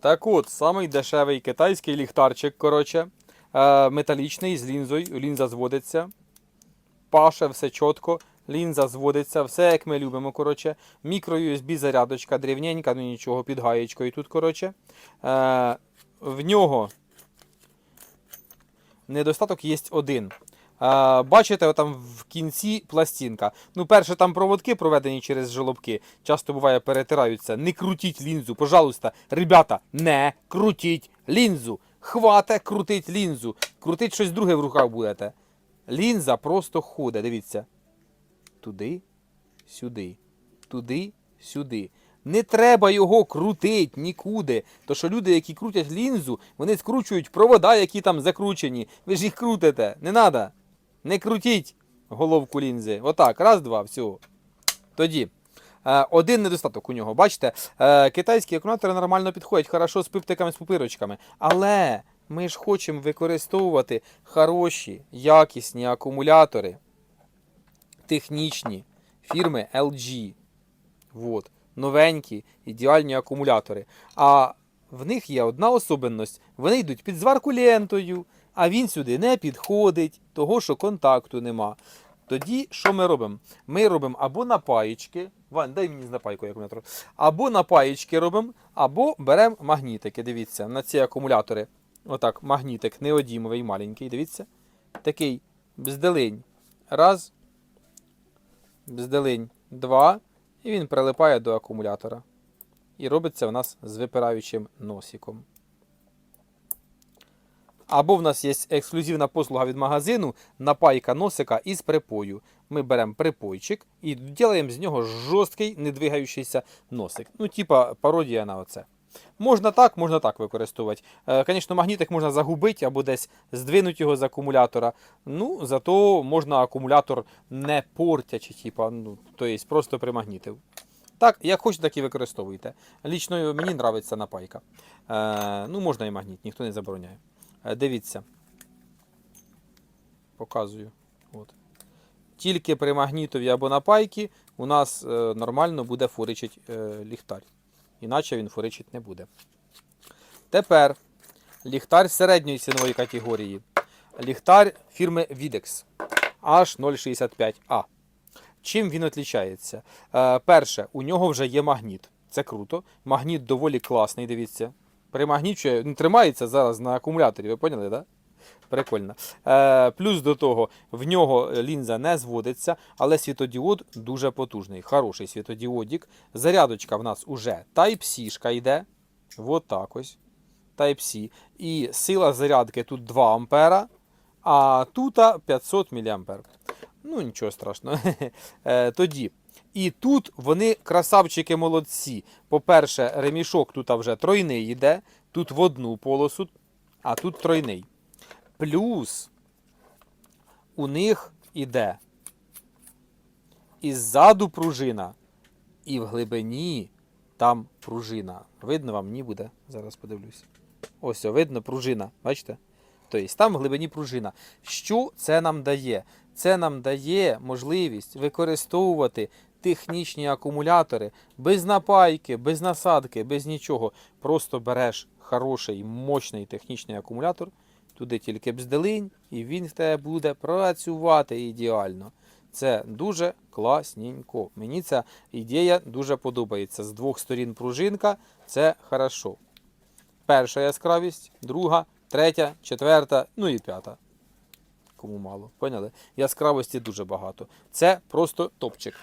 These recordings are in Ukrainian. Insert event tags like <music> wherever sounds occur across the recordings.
Так от, самий дешевий китайський ліхтарчик, коротше, е, металічний з лінзою. Лінза зводиться. Паше, все чітко. Лінза зводиться, все як ми любимо. коротше. Мікро USB зарядочка, дрівненька, ну нічого, під гаєчкою тут. коротше. Е, в нього недостаток є один. Бачите, там в кінці пластинка. Ну, перше, там проводки проведені через жолобки. Часто буває перетираються. Не крутіть лінзу, пожалуйста. Ребята, не крутіть лінзу. Хвате крутить лінзу. Крутить щось друге в руках будете. Лінза просто ходить, дивіться. Туди, сюди, туди, сюди. Не треба його крутить нікуди. То що люди, які крутять лінзу, вони скручують провода, які там закручені. Ви ж їх крутите. Не треба. Не крутіть головку лінзи. Отак, раз, два, все. Тоді. е, Один недостаток у нього. Бачите, е, китайські акумулятори нормально підходять, хорошо з пиптиками, з пупирочками. Але ми ж хочемо використовувати хороші, якісні акумулятори, технічні фірми LG. Вот. Новенькі, ідеальні акумулятори. А в них є одна особливість. Вони йдуть під зварку лентою, а він сюди не підходить, того що контакту нема. Тоді що ми робимо? Ми робимо або на паєчки. Вань, дай мені з напайку акумулятор. Або на паєчки робимо, або беремо магнітики. Дивіться, на ці акумулятори. Отак, магнітик неодімовий, маленький, дивіться. Такий бздалинь. Раз. Бздалинь. Два. І він прилипає до акумулятора. І робиться в нас з випираючим носиком. Або в нас є ексклюзивна послуга від магазину напайка носика із припою. Ми беремо припойчик і робимо з нього жорсткий, не двигаючийся носик. Ну, типа пародія на оце. Можна так, можна так використовувати. Звісно, магнітик можна загубити або десь здвинути його з акумулятора. Ну, зато можна акумулятор не портячи, типа, ну, тобто просто примагнітив. Так, як хочете, так і використовуйте. Лічно мені подобається напайка. Е, ну, можна і магніт, ніхто не забороняє. Е, Дивіться. Показую. От. Тільки при магнітові або напайки у нас е, нормально буде фуричить е, ліхтар. Іначе він фуричить не буде. Тепер ліхтар середньої цінової категорії. Ліхтар фірми Videx H065A. Чим він відрізняється? Перше, у нього вже є магніт. Це круто. Магніт доволі класний, дивіться. Примагнічує, він тримається зараз на акумуляторі, ви поняли, так? Да? Прикольно. Е, плюс до того, в нього лінза не зводиться, але світодіод дуже потужний. Хороший світодіодік. Зарядочка в нас уже Type-C йде. Вот так ось. Type-C. І сила зарядки тут 2 ампера, а тут 500 мА. Ну, нічого страшного. <laughs> Е, Тоді. І тут вони красавчики молодці. По-перше, ремішок тут вже тройний йде, тут в одну полосу, а тут тройний. Плюс у них іде і ззаду пружина, і в глибині там пружина. Видно вам ні буде? Зараз подивлюсь. Ось, видно пружина. Бачите? Тобто там в глибині пружина. Що це нам дає? Це нам дає можливість використовувати технічні акумулятори без напайки, без насадки, без нічого. Просто береш хороший, мощний технічний акумулятор, туди тільки бздалинь, і він в тебе буде працювати ідеально. Це дуже класненько. Мені ця ідея дуже подобається. З двох сторін пружинка це хорошо. Перша яскравість, друга, третя, четверта, ну і п'ята. Кому мало, поняли? Яскравості дуже багато. Це просто топчик.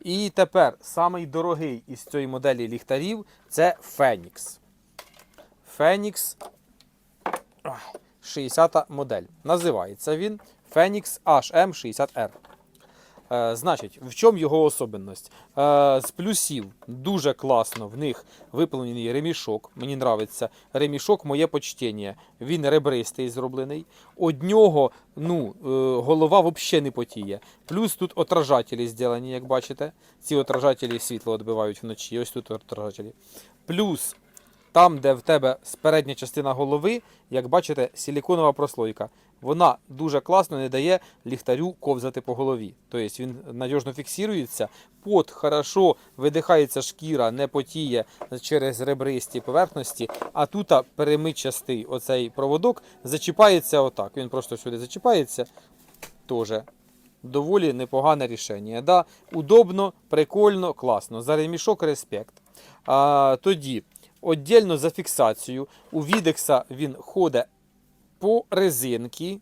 І тепер самий дорогий із цієї моделі ліхтарів це. Phoenix ах, 60 модель. Називається він Phoenix HM60R. Е, значить, в чому його особливість? Е, з плюсів дуже класно в них виповнений ремішок. Мені подобається. Ремішок моє почтення. Він ребристий зроблений. Од нього ну, е, голова взагалі не потіє. Плюс тут отражателі зроблені, як бачите. Ці отражателі світло відбивають вночі. Ось тут отражателі. Плюс там, де в тебе передня частина голови, як бачите, силіконова прослойка. Вона дуже класно не дає ліхтарю ковзати по голові. Тобто він надіжно фіксується, пот хорошо видихається шкіра, не потіє через ребристі поверхності, а тут перемичастий оцей проводок зачіпається отак. Він просто сюди зачіпається. Тоже доволі непогане рішення. Да? Удобно, прикольно, класно. За ремішок респект. А, тоді, віддільно за фіксацію, у Відекса він ходить по резинки,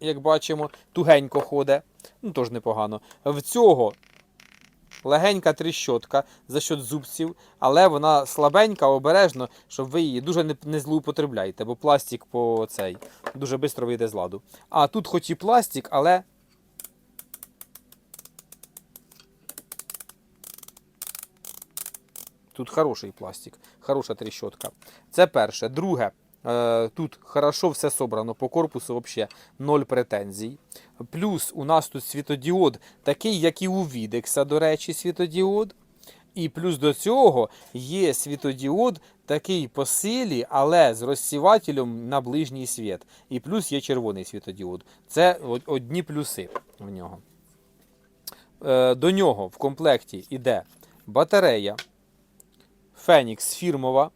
як бачимо, тугенько ходить. Ну, теж непогано. В цього легенька тріщотка за счет зубців, але вона слабенька, обережно, щоб ви її дуже не, не злоупотребляєте, бо пластик по цей дуже швидко вийде з ладу. А тут хоч і пластик, але Тут хороший пластик, хороша тріщотка. Це перше. Друге, е, тут хорошо все собрано по корпусу, взагалі ноль претензій. Плюс у нас тут світодіод, такий, як і у Відекса, до речі, світодіод. І плюс до цього є світодіод такий по силі, але з розсівателем на ближній світ. І плюс є червоний світодіод. Це одні плюси в нього. Е, До нього в комплекті йде батарея. Фенікс фірмова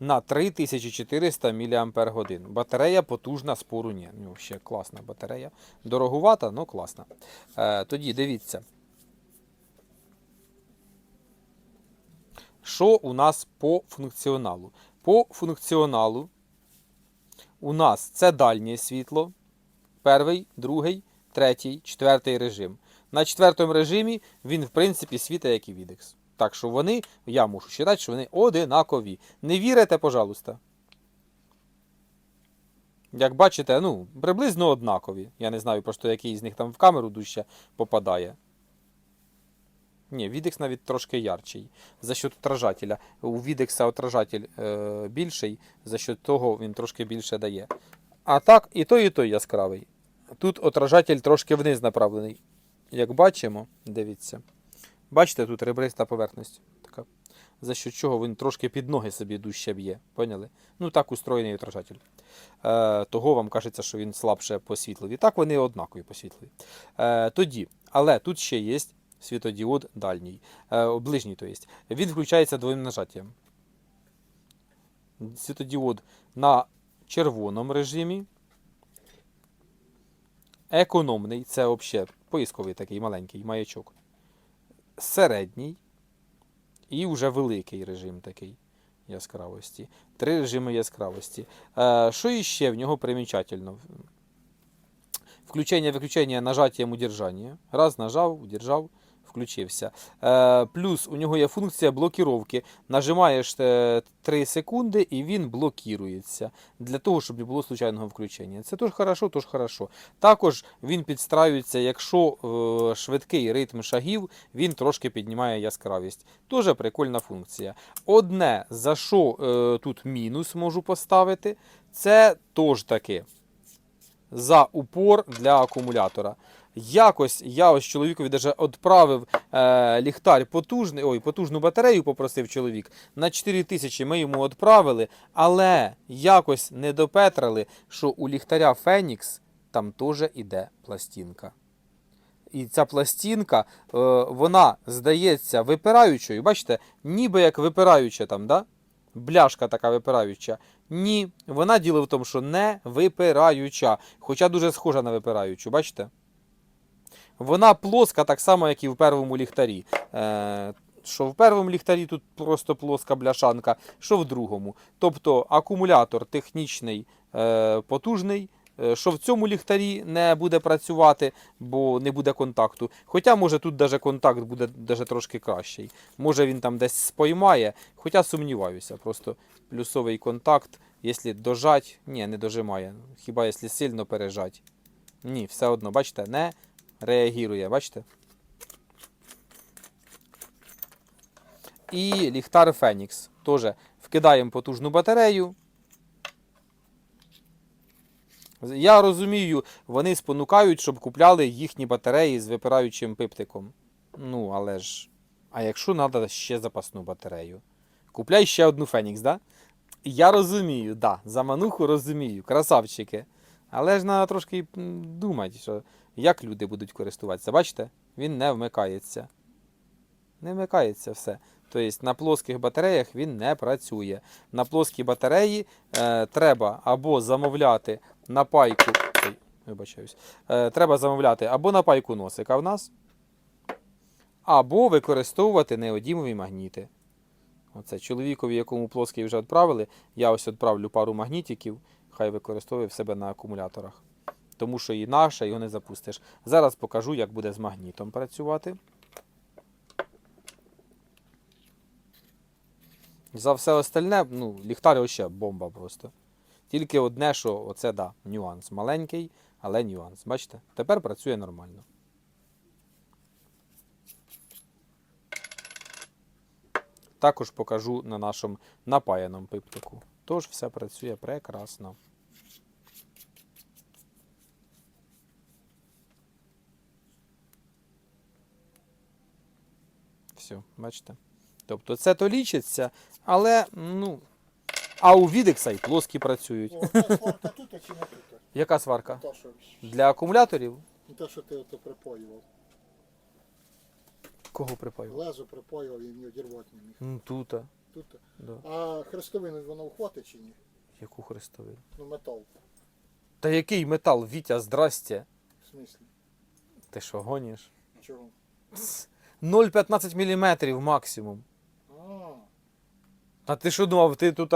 на 3400 мАч. Батарея потужна, спору ні. Ну, ще класна батарея. Дорогувата, але класна. Е, тоді дивіться. Що у нас по функціоналу? По функціоналу у нас це дальнє світло. Перший, другий, третій, четвертий режим. На четвертому режимі він, в принципі, світить, як і Відекс. Так що вони, я мушу вважати, що вони одинакові. Не вірите, пожалуйста. Як бачите, ну, приблизно однакові. Я не знаю просто, який з них там в камеру дужче попадає. Ні, Відекс навіть трошки ярчий. За счет отражателя. У Відекса отражатель е, більший, за счет того він трошки більше дає. А так, і той, і той яскравий. Тут отражатель трошки вниз направлений. Як бачимо, дивіться. Бачите, тут ребриста поверхність. Така. За що чого він трошки під ноги собі дужче б'є. Поняли? Ну так устроєний отражатель. Е, того вам кажеться, що він слабше по світлові. Так вони однакові по світлові. Е, тоді, але тут ще є світодіод дальній, е, ближній, то є. Він включається двоїм нажаттям. Світодіод на червоному режимі. Економний, це взагалі поисковий такий маленький маячок. Середній і вже великий режим такий яскравості. Три режими яскравості. Е, що іще в нього примічательно? Включення-виключення нажаття, удержання. Раз нажав, удержав, включився. Е, плюс у нього є функція блокіровки. Нажимаєш е, 3 секунди і він блокірується. Для того, щоб не було случайного включення. Це теж хорошо, теж хорошо. Також він підстраюється, якщо е, швидкий ритм шагів, він трошки піднімає яскравість. Дуже прикольна функція. Одне, за що е, тут мінус можу поставити, це теж таки за упор для акумулятора. Якось я ось чоловікові даже відправив е, ліхтар потужний, ой, потужну батарею попросив чоловік. На 4000 ми йому відправили, але якось не допетрали, що у ліхтаря Фенікс там теж іде пластинка. І ця пластинка, е, вона здається випираючою. Бачите, ніби як випираюча там, да? бляшка така випираюча. Ні, вона діло в тому, що не випираюча, хоча дуже схожа на випираючу, бачите? Вона плоска так само, як і в первому ліхтарі. Е, що в першому ліхтарі тут просто плоска бляшанка, що в другому. Тобто акумулятор технічний, е, потужний, е, що в цьому ліхтарі не буде працювати, бо не буде контакту. Хоча, може, тут даже контакт буде даже трошки кращий. Може він там десь споймає, хоча сумніваюся. Просто плюсовий контакт, якщо дожать, ні, не дожимає. Хіба якщо сильно пережать. Ні, все одно, бачите, не реагує, бачите? І ліхтар Фенікс. Теж вкидаємо потужну батарею. Я розумію, вони спонукають, щоб купляли їхні батареї з випираючим пиптиком. Ну, але ж. А якщо треба ще запасну батарею? Купляй ще одну Фенікс, да? Я розумію, да, замануху розумію, красавчики. Але ж треба трошки думати, що як люди будуть користуватися. Бачите, він не вмикається. Не вмикається все. Тобто на плоских батареях він не працює. На плоскі батареї е, треба або замовляти на пайку. Ой, вибачаюсь. Е, треба замовляти або на пайку носика в нас, або використовувати неодімові магніти. Оце чоловікові, якому плоский вже відправили, я ось відправлю пару магнітиків, хай використовує в себе на акумуляторах. Тому що і наше, його не запустиш. Зараз покажу, як буде з магнітом працювати. За все остальне, ну, ліхтар вообще бомба просто. Тільки одне, що оце да, нюанс. Маленький, але нюанс. Бачите? Тепер працює нормально. Також покажу на нашому напаяному пиптику. Тож все працює прекрасно. Все, бачите? Тобто це то лічиться, але ну. А у Відекса і плоскі працюють. О, та сварка тут, а чи не тут? Яка сварка? Та, що, Для акумуляторів? не те, що ти ото припоював. Кого припаю? Лезо припоював і не одірвати не міг. Ну тута. Тут. Да. А хрестовину воно вхватить чи ні? Яку хрестовину? Ну метал. Та який метал, Вітя, здрасте. В смислі. Ти що, гониш? Чого? 0,15 мм максимум. А, ти що думав, ти тут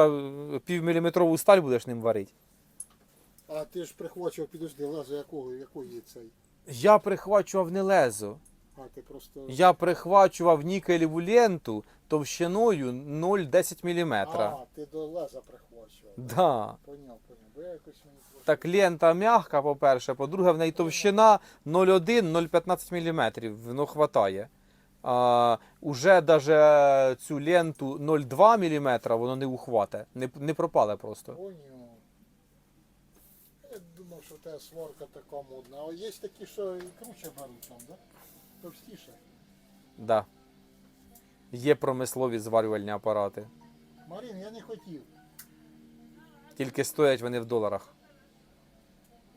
півміліметрову сталь будеш ним варити? а ти ж прихвачував, підожди, лезо якого, якої цей? Я прихвачував не лезо. А, ти просто. Я прихвачував нікелеву ленту товщиною 0,10 мм. А, ти до леза прихвачував. Да. Поняв, поняв. Бо я якось мені трошки- Так лента м'яка, по-перше, по-друге, в неї товщина 0,1-0,15 мм, воно хватає. А, уже даже цю ленту 0,2 мм воно не ухвате, не, не пропале просто. Поняв. Я думав, що тебе сварка така модна. А є такі, що і круче беруть там, да? Товстіше. Да. Є промислові зварювальні апарати. Марін, я не хотів. Тільки стоять вони в доларах.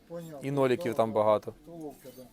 Поняв. І ноліків там багато. Толовка, да.